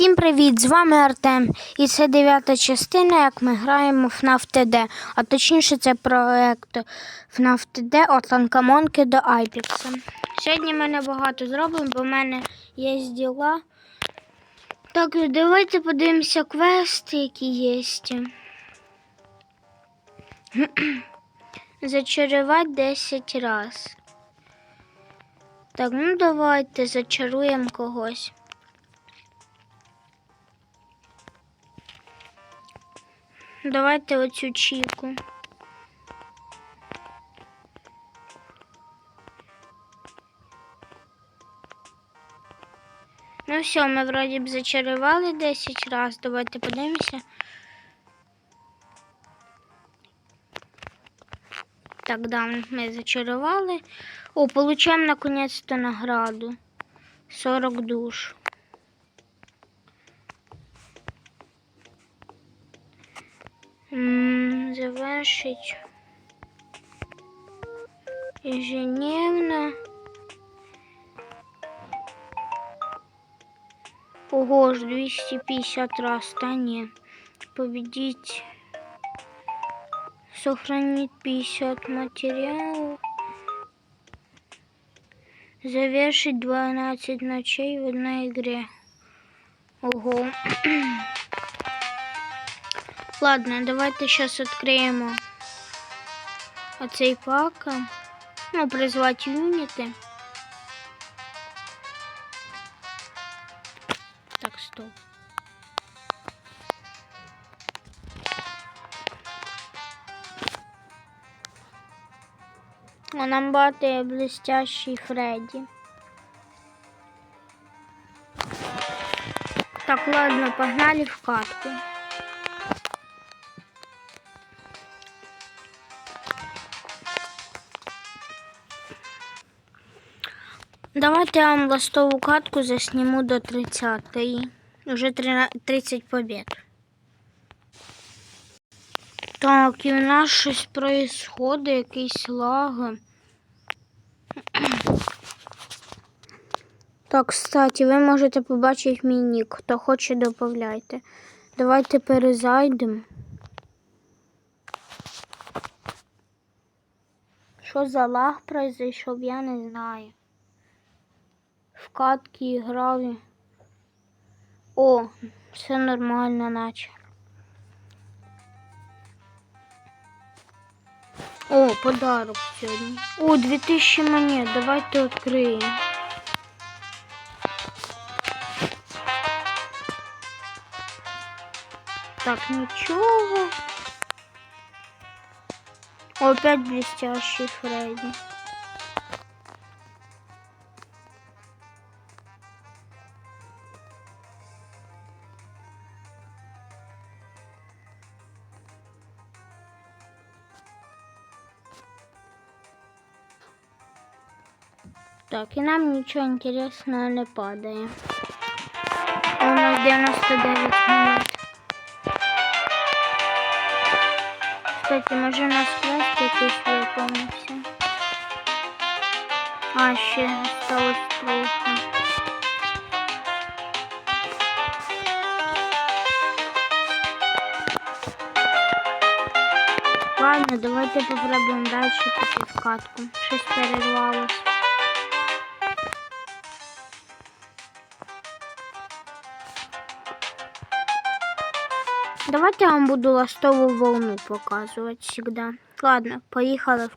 Всім привіт! З вами Артем. І це дев'ята частина, як ми граємо в FNAF TD. А точніше, це проект FNAF TD від Ланкамонки до Айпікса. Сьогодні ми небагато зробимо, бо в мене є діла. Так, давайте подивимося квести, які є. Зачарувати 10 раз. Так, ну давайте зачаруємо когось. Давайте оцю чіку. Ну все, ми вроді б зачарували 10 раз. Давайте подивимося. Так, да, ми зачарували. О, получаємо наконец-то награду. 40 душ. М, Завершить. Ежедневно. Ого ж, 250 раз, та не. Победить. Сохранить 50 материалов. Завершить 12 ночей в одной игре. Ого. Ладно, давайте сейчас откроем оцей пак. Ну, призвать юниты. Так, стоп. А нам бати блестящий Фредді. Так, ладно, погнали в катку. Давайте я вам ластову катку засниму до 30-ї. Уже 13 30 побед. Так, і в нас щось происходить, якісь лаги. Так, кстати, ви можете побачити мій нік. Хто хоче, додавайте. Давайте перезайдемо. Що за лаг произойшов, я не знаю. Катки грали. О, все нормально наче. О, подарок сьогодні. О, 2000 монет. Давайте відкриємо. Так, нічого. Опять блестящий Фредди. Так, и нам ничего интересного не падает. У нас 99 минут. Кстати, може у нас квест якийсь виповнився. А, ще сталося трохи. Ладно, давайте попробуємо піти в катку. Щось перервалось. Давайте я вам буду ластову волну показывать всегда. Ладно, поїхали в